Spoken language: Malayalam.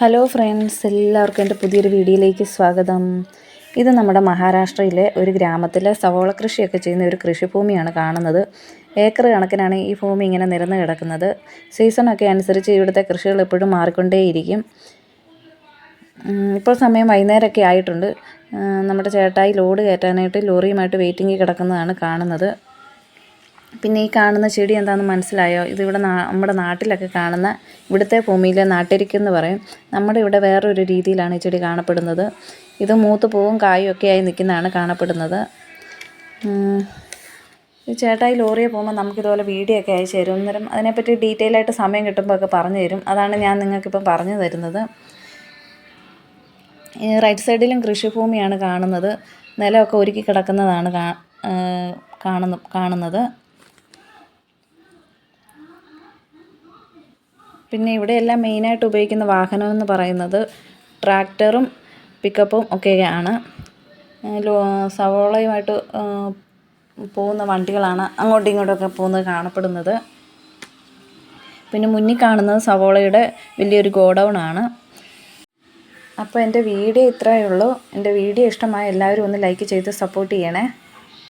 ഹലോ ഫ്രണ്ട്സ് എല്ലാവർക്കും എന്റെ പുതിയൊരു വീഡിയോയിലേക്ക് സ്വാഗതം. ഇത് നമ്മുടെ മഹാരാഷ്ട്രയിലെ ഒരു ഗ്രാമത്തിലെ സവോള കൃഷിയൊക്കെ ചെയ്യുന്ന ഒരു കൃഷിഭൂമിയാണ് കാണുന്നത്. ഏക്കർ കണക്കിനാണ് ഈ ഭൂമി ഇങ്ങനെ നിരന്ന് കിടക്കുന്നത്. സീസണൊക്കെ അനുസരിച്ച് ഇവിടുത്തെ കൃഷികൾ എപ്പോഴും മാറിക്കൊണ്ടേയിരിക്കും. ഇപ്പോൾ സമയം വൈകുന്നേരമൊക്കെ ആയിട്ടുണ്ട്. നമ്മുടെ ചേട്ടായി ലോഡ് കയറ്റാനായിട്ട് ലോറിയുമായിട്ട് വെയിറ്റിംഗിൽ കിടക്കുന്നതാണ് കാണുന്നത്. പിന്നെ ഈ കാണുന്ന ചെടി എന്താണെന്ന് മനസ്സിലായോ? ഇതിവിടെ നമ്മുടെ നാട്ടിലൊക്കെ കാണുന്ന ഇവിടുത്തെ ഭൂമിയിലെ നാട്ടിരിക്കെന്ന് പറയും. നമ്മുടെ ഇവിടെ വേറൊരു രീതിയിലാണ് ഈ ചെടി കാണപ്പെടുന്നത്. ഇത് മൂത്ത് പൂവും കായും ഒക്കെ ആയി നിൽക്കുന്നതാണ് കാണപ്പെടുന്നത്. ഈ ചേട്ടായി ലോറിയെ പോകുമ്പോൾ നമുക്കിതുപോലെ വീഡിയോ ഒക്കെ അയച്ചു തരും. അന്നേരം അതിനെപ്പറ്റി ഡീറ്റെയിൽ ആയിട്ട് സമയം കിട്ടുമ്പോൾ ഒക്കെ പറഞ്ഞു തരും. അതാണ് ഞാൻ നിങ്ങൾക്കിപ്പം പറഞ്ഞു തരുന്നത്. റൈറ്റ് സൈഡിലും കൃഷിഭൂമിയാണ് കാണുന്നത്. നിലമൊക്കെ ഒരുക്കി കിടക്കുന്നതാണ് കാണുന്ന കാണുന്നത്. പിന്നെ ഇവിടെയെല്ലാം മെയിനായിട്ട് ഉപയോഗിക്കുന്ന വാഹനം എന്ന് പറയുന്നത് ട്രാക്ടറും പിക്കപ്പും ഒക്കെയാണ്. സവോളയുമായിട്ട് പോകുന്ന വണ്ടികളാണ് അങ്ങോട്ടും ഇങ്ങോട്ടുമൊക്കെ പോകുന്നത് കാണപ്പെടുന്നത്. പിന്നെ മുന്നിൽ കാണുന്നത് സവോളയുടെ വലിയൊരു ഗോഡൗൺ ആണ്. അപ്പോൾ എന്റെ വീഡിയോ ഇത്രയേ ഉള്ളൂ. എന്റെ വീഡിയോ ഇഷ്ടമായ എല്ലാവരും ഒന്ന് ലൈക്ക് ചെയ്ത് സപ്പോർട്ട് ചെയ്യണേ.